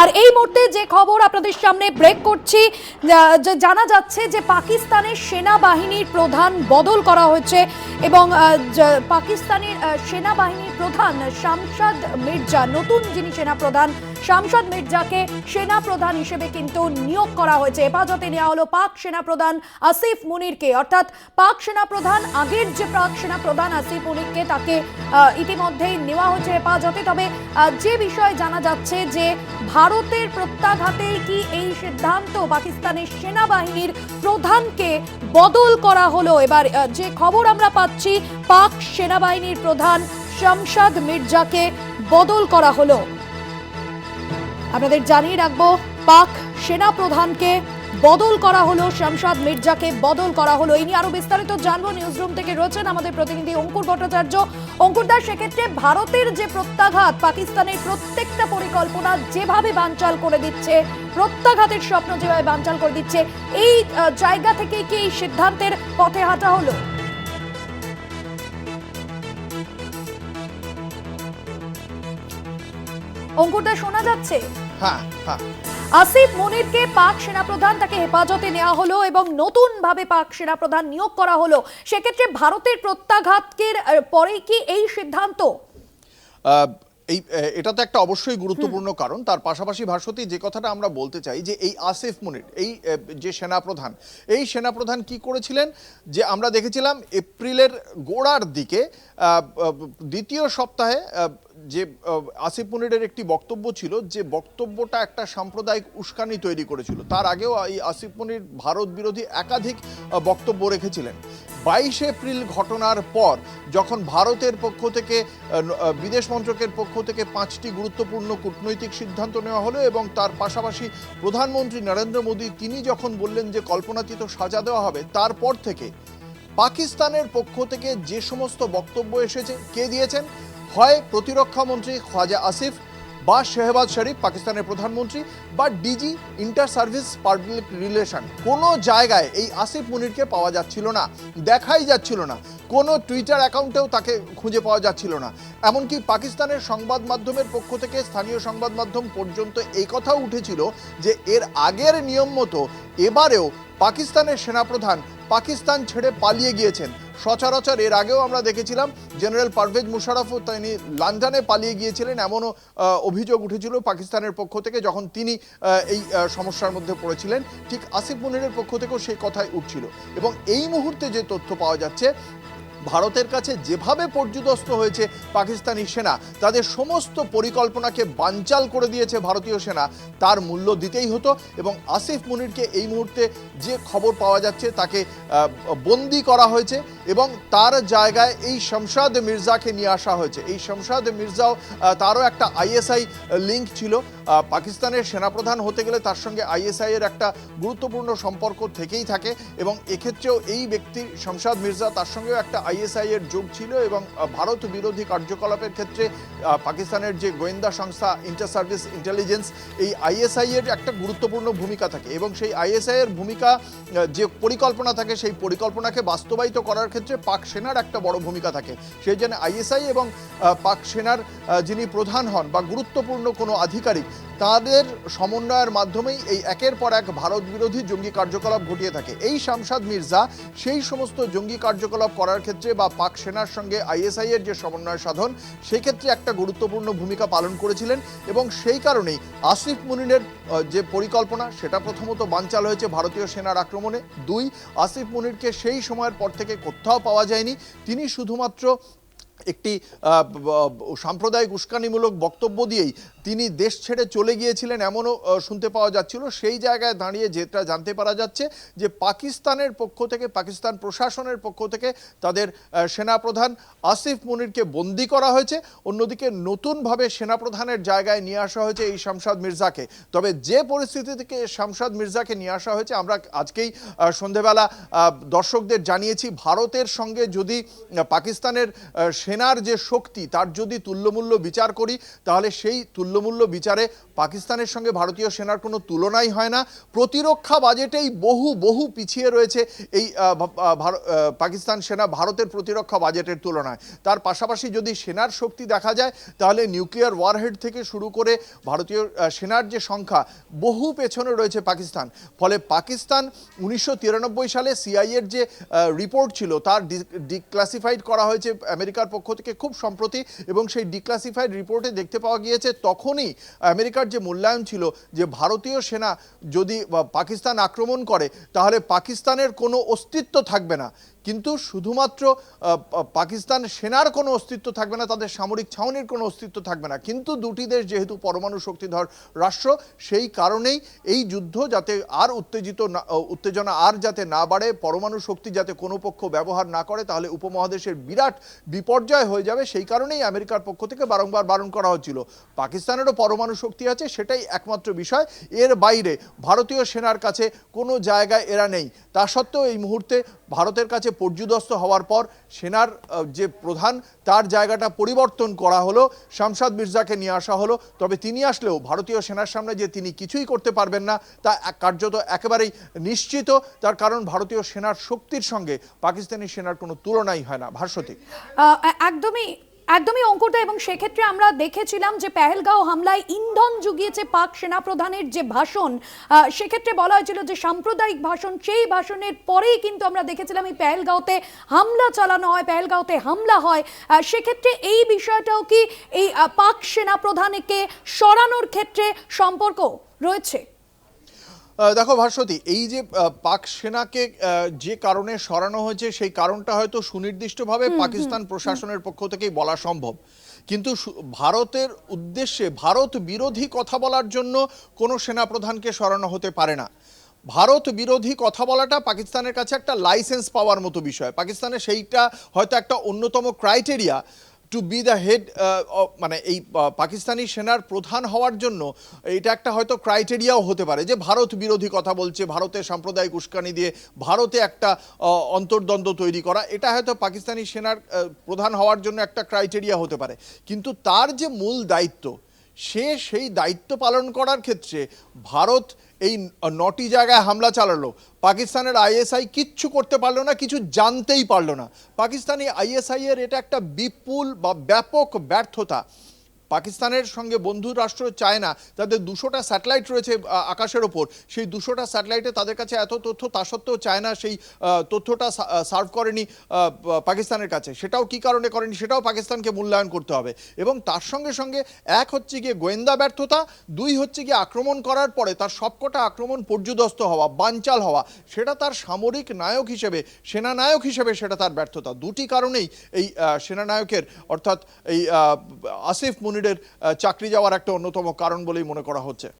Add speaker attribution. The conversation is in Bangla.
Speaker 1: আর এই মুহূর্তে যে খবর আপনাদের সামনে ব্রেক করছি জানা যাচ্ছে যে পাকিস্তানের সেনাবাহিনীর প্রধান বদল করা হয়েছে এবং পাকিস্তানের সেনাবাহিনীর প্রধান শামশাদ মির্জা, নতুন যিনি সেনাপ্রধান শামশাদ মির্জাকে সেনাপ্রধান হিসেবে কিন্তু নিয়োগ করা হয়েছে। হেফাজতে নেওয়া হলো পাক সেনাপ্রধান আসিফ মুনিরকে। অর্থাৎ পাক সেনাপ্রধান, আগের যে পাক সেনাপ্রধান আসিফ মুনিরকে তাকে ইতিমধ্যেই নেওয়া হয়েছে হেফাজতে। তবে যে বিষয়ে জানা যাচ্ছে যে ভারতের প্রত্যাঘাতেই কি এই সিদ্ধান্ত পাকিস্তানের সেনাবাহিনীর প্রধানকে বদল করা হলো? এবার যে খবর আমরা পাচ্ছি, পাক সেনাবাহিনীর প্রধান শামশাদ মির্জাকে বদল করা হলো। আপনাদের জানিয়ে রাখব, পাক সেনা প্রধানকে বদল করা হলো, শামশাদ মির্জাকে বদল করা হলো। এই নিয়ে আরও বিস্তারিত জানব নিউজ রুম থেকে রয়েছেন আমাদের প্রতিনিধি অঙ্কুর ভট্টাচার্য। অঙ্কুর দাস সেক্ষেত্রে ভারতের যে প্রত্যাঘাত, পাকিস্তানের প্রত্যেকটা পরিকল্পনা যেভাবে বানচাল করে দিচ্ছে, প্রত্যাঘাতের স্বপ্ন যেভাবে বানচাল করে দিচ্ছে, এই জায়গা থেকে কি এই সিদ্ধান্তের পথে হাঁটা হলো? অঙ্কুর দাস শোনা যাচ্ছে?
Speaker 2: হ্যাঁ হ্যাঁ।
Speaker 1: আসিফ মনিরকে পাক সেনাপ্রধান তাকে হেফাজতে নেওয়া হলো এবং নতুন ভাবে পাক সেনাপ্রধান নিয়োগ করা হলো। সেক্ষেত্রে ভারতের প্রত্যাঘাতের পরে কি এই সিদ্ধান্ত?
Speaker 2: এই এটা তো একটা অবশ্যই গুরুত্বপূর্ণ কারণ। তার পাশাপাশি ভাস্বতী যে কথাটা আমরা বলতে চাই যে এই আসিফ মুনির এই যে সেনাপ্রধান এই সেনাপ্রধান কি করেছিলেন? যে আমরা দেখেছিলাম এপ্রিলের গোড়ার দিকে দ্বিতীয় সপ্তাহে যে আসিফ মুনিরের একটি বক্তব্য ছিল যে, বক্তব্যটা একটা সাম্প্রদায়িক উস্কানি তৈরি করেছিল। তার আগেও এই আসিফ মুনির ভারত বিরোধী একাধিক বক্তব্য রেখেছিলেন। বাইশে এপ্রিল ঘটনার পর যখন ভারতের পক্ষ থেকে বিদেশ মন্ত্রকের পক্ষ থেকে পাঁচটি গুরুত্বপূর্ণ কূটনৈতিক সিদ্ধান্ত নেওয়া হলো এবং তার পাশাপাশি প্রধানমন্ত্রী নরেন্দ্র মোদী তিনি যখন বললেন যে, কল্পনাতীত সাজা দেওয়া হবে, তারপর থেকে পাকিস্তানের পক্ষ থেকে যে সমস্ত বক্তব্য এসেছে, কে দিয়েছেন? হয় প্রতিরক্ষা মন্ত্রী খাজা আসিফ বা শেহবাজ শরীফ, পাকিস্তানের প্রধানমন্ত্রী বা DG inter service public relation. কোনো জায়গায় এই আসিফ মুনিরকে পাওয়া যাচ্ছিল না, দেখাই যাচ্ছিল না। কোনো টুইটার অ্যাকাউন্টেও তাকে খুঁজে পাওয়া যাচ্ছিল না। এমনকি পাকিস্তানের সংবাদ মাধ্যমের পক্ষ থেকে স্থানীয় সংবাদ মাধ্যম পর্যন্ত এই কথাও উঠেছিল যে এর আগের নিয়ম মতো এবারেও পাকিস্তানের সেনাপ্রধান পাকিস্তান ছেড়ে পালিয়ে গিয়েছেন। সচরাচর এর আগেও আমরা দেখেছিলাম জেনারেল পারভেজ মুশারফও তিনি লন্ডনে পালিয়ে গিয়েছিলেন এমনও অভিযোগ উঠেছিল পাকিস্তানের পক্ষ থেকে যখন তিনি এই সমস্যার মধ্যে পড়েছিলেন। ঠিক আসিফ মুনিরের পক্ষ থেকেও সেই কথাই উঠছিল। এবং এই মুহূর্তে যে তথ্য পাওয়া যাচ্ছে ভারতের কাছে যেভাবে পর্যুদস্ত হয়েছে পাকিস্তানি সেনা, তাদের সমস্ত পরিকল্পনাকে বানচাল করে দিয়েছে ভারতীয় সেনা, তার মূল্য দিতেই হতো এবং আসিফ মুনিরকে এই মুহূর্তে যে খবর পাওয়া যাচ্ছে তাকে বন্দি করা হয়েছে এবং তার জায়গায় এই শমশাদ মির্জাকে নিয়ে আসা হয়েছে। এই শমশাদ মির্জাও তারও একটা আইএসআই লিঙ্ক ছিল। পাকিস্তানের সেনাপ্রধান হতে গেলে তার সঙ্গে আইএসআই এর একটা গুরুত্বপূর্ণ সম্পর্ক থেকেই থাকে এবং এক্ষেত্রেও এই ব্যক্তি শমশাদ মির্জা তার সঙ্গেও একটা আইএসআই এর যোগ ছিল এবং ভারত বিরোধী কার্যকলাপের ক্ষেত্রে পাকিস্তানের যে গোয়েন্দা সংস্থা ইন্টার সার্ভিস ইন্টেলিজেন্স এই আইএসআই এর একটা গুরুত্বপূর্ণ ভূমিকা থাকে এবং সেই আইএসআই এর ভূমিকা যে পরিকল্পনা থাকে সেই পরিকল্পনাকে বাস্তবায়িত করার ক্ষেত্রে পাক সেনার একটা বড় ভূমিকা থাকে। সেই জন্য আইএসআই এবং পাক সেনার যিনি প্রধান হন বা গুরুত্বপূর্ণ কোনো আধিকারিক তাদের সমন্বয়ের মাধ্যমেই এই একের পর এক ভারত বিরোধী জঙ্গি কার্যকলাপ ঘটিয়ে থাকে। এই শামশাদ মির্জা সেই সমস্ত জঙ্গি কার্যকলাপ করার ক্ষেত্রে বা পাক সেনার সঙ্গে আইএসআই এর যে সমন্বয় সাধন, সেক্ষেত্রে একটা গুরুত্বপূর্ণ ভূমিকা পালন করেছিলেন এবং সেই কারণেই আসিফ মুনিনের যে পরিকল্পনা, সেটা প্রথমত বানচাল হয়েছে ভারতীয় সেনার আক্রমণে। দুই, আসিফ মুনিরকে সেই সময়ের পর থেকে কোথাও পাওয়া যায়নি। তিনি শুধুমাত্র একটি সাম্প্রদায়িক উস্কানিমূলক বক্তব্য দিয়েই তিনি দেশ ছেড়ে চলে গিয়েছিলেন এমনও শুনতে পাওয়া যাচ্ছিল। সেই জায়গায় দাঁড়িয়ে যেটা জানতে পারা যাচ্ছে যে পাকিস্তানের পক্ষ থেকে, পাকিস্তান প্রশাসনের পক্ষ থেকে তাদের সেনাপ্রধান আসিফ মুনিরকে বন্দি করা হয়েছে। অন্যদিকে নতুনভাবে সেনাপ্রধানের জায়গায় নিয়ে আসা হয়েছে এই শামসাদ মির্জাকে। তবে যে পরিস্থিতি থেকে শামশাদ মির্জাকে নিয়ে আসা হয়েছে, আমরা আজকেই সন্ধেবেলা দর্শকদের জানিয়েছি, ভারতের সঙ্গে যদি পাকিস্তানের সেনার যে শক্তি, তার যদি তুল্যমূল্য বিচার করি, তাহলে সেই তুল্য মূল্যমূল্য বিচারে পাকিস্তানের সঙ্গে ভারতীয় সেনার কোনো তুলনাই হয় না। প্রতিরক্ষা বাজেটেই বহু বহু পিছিয়ে রয়েছে এই পাকিস্তান সেনা ভারতের প্রতিরক্ষা বাজেটের তুলনায়। তার পাশাপাশি যদি সেনার শক্তি দেখা যায়, তাহলে নিউক্লিয়ার ওয়ারহেড থেকে শুরু করে ভারতীয় সেনার যে সংখ্যা, বহু পেছনে রয়েছে পাকিস্তান। ফলে পাকিস্তান উনিশশো তিরানব্বই সালে সিআইএর যে রিপোর্ট ছিল, তার ডিক্লাসিফাইড করা হয়েছে আমেরিকার পক্ষ থেকে খুব সম্প্রতি এবং সেই ডিক্লাসিফাইড রিপোর্টে দেখতে পাওয়া গিয়েছে তখনই আমেরিকার যে মূল্যায়ন ছিল যে ভারতীয় সেনা যদি পাকিস্তান আক্রমণ করে, তাহলে পাকিস্তানের কোনো অস্তিত্ব থাকবে না। কিন্তু শুধুমাত্র পাকিস্তান সেনার কোনো অস্তিত্ব থাকবে না, তাদের সামরিক ছাউনির কোনো অস্তিত্ব থাকবে না। কিন্তু দুটি দেশ যেহেতু পরমাণু শক্তিধর রাষ্ট্র, সেই কারণেই এই যুদ্ধ যাতে আর উত্তেজিত না উত্তেজনা আর যাতে না বাড়ে, পরমাণু শক্তি যাতে কোনো পক্ষ ব্যবহার না করে, তাহলে উপমহাদেশের বিরাট বিপর্যয় হয়ে যাবে। সেই কারণেই আমেরিকার পক্ষ থেকে বারংবার বারণ করা হচ্ছিল। পাকিস্তানেরও পরমাণু শক্তি আছে, সেটাই একমাত্র বিষয়। এর বাইরে ভারতীয় সেনার কাছে কোনো জায়গায় এরা নেই। তা সত্ত্বেও এই মুহূর্তে ভারতের কাছে পর্যুদস্ত হওয়ার পর সেনার যে প্রধান, তার জায়গাটা পরিবর্তন করা হলো, শামসাদ মির্জাকে নিয়ে আসা হলো। তবে তিনি আসলেও ভারতীয় সেনার সামনে যে তিনি কিছুই করতে পারবেন না, তা কার্যত একেবারেই নিশ্চিত। তার কারণ ভারতীয় সেনার শক্তির সঙ্গে পাকিস্তানি সেনার কোনো তুলনাই হয় না ভাস্বতী
Speaker 1: একদমই একদমই অঙ্কুরদা, এবং সেক্ষেত্রে আমরা দেখেছিলাম যে পেহেলগাঁও হামলায় ইন্ধন জুগিয়েছে পাক সেনাপ্রধানের যে ভাষণ সেক্ষেত্রে বলা হয়েছিল যে সাম্প্রদায়িক ভাষণ, সেই ভাষণের পরেই কিন্তু আমরা দেখেছিলাম এই পেহেলগাঁওতে হামলা চালানো হয়, পেহেলগাঁওতে হামলা হয়। সেক্ষেত্রে এই বিষয়টাও কি এই পাক সেনাপ্রধানকে সরানোর ক্ষেত্রে সম্পর্ক রয়েছে?
Speaker 2: দেখো ভাস্বতী এই যে পাক সেনাকে যে কারণে সরানো হয়েছে সেই কারণটা হয়তো সুনির্দিষ্টভাবে পাকিস্তান প্রশাসনের পক্ষ থেকেই বলা সম্ভব। কিন্তু ভারতের উদ্দেশ্যে ভারত বিরোধী কথা বলার জন্য কোনো সেনাপ্রধানকে সরানো হতে পারে না। ভারত বিরোধী কথা বলাটা পাকিস্তানের কাছে একটা লাইসেন্স পাওয়ার মতো বিষয়। পাকিস্তানের সেইটা হয়তো একটা অন্যতম criteria. To be the head মানে এই পাকিস্তানি সেনার প্রধান হওয়ার জন্য এটা একটা হয়তো ক্রাইটেরিয়াও হতে পারে যে ভারত বিরোধী কথা বলছে, ভারতের সাম্প্রদায়িক উস্কানি দিয়ে ভারতে একটা অন্তর্দ্বন্দ্ব তৈরি করা। এটা হয়তো পাকিস্তানি সেনার প্রধান হওয়ার জন্য একটা ক্রাইটেরিয়া হতে পারে। কিন্তু তার যে মূল দায়িত্ব সে সেই দায়িত্ব পালন করার ক্ষেত্রে ভারত এই নটি জায়গায় হামলা চালালো। পাকিস্তানের আইএসআই কিচ্ছু করতে পারল না, কিছু জানতেই পারল না। পাকিস্তানি আইএসআই এর এটা একটা বিপুল বা ব্যাপক ব্যর্থতা। পাকিস্তানের সঙ্গে বন্ধু রাষ্ট্র চায়না, তাদের দুশোটা স্যাটেলাইট রয়েছে আকাশের ওপর। সেই দুশোটা স্যাটেলাইটে তাদের কাছে এত তথ্য, তা সত্ত্বেও চায়না সেই তথ্যটা সার্ভ করেনি পাকিস্তানের কাছে। সেটাও কি কারণে করেনি, সেটাও পাকিস্তানকে মূল্যায়ন করতে হবে। এবং তার সঙ্গে সঙ্গে এক হচ্ছে গিয়ে গোয়েন্দা ব্যর্থতা, দুই হচ্ছে গিয়ে আক্রমণ করার পরে তার সবকটা আক্রমণ পর্যুদস্ত হওয়া, বানচাল হওয়া, সেটা তার সামরিক নায়ক হিসেবে, সেনানায়ক হিসেবে সেটা তার ব্যর্থতা। দুটি কারণেই এই সেনানায়কের, অর্থাৎ এই আসিফ মুনিরের আহ, চাকরি যাওয়ার একটা অন্যতম কারণ বলেই মনে করা হচ্ছে।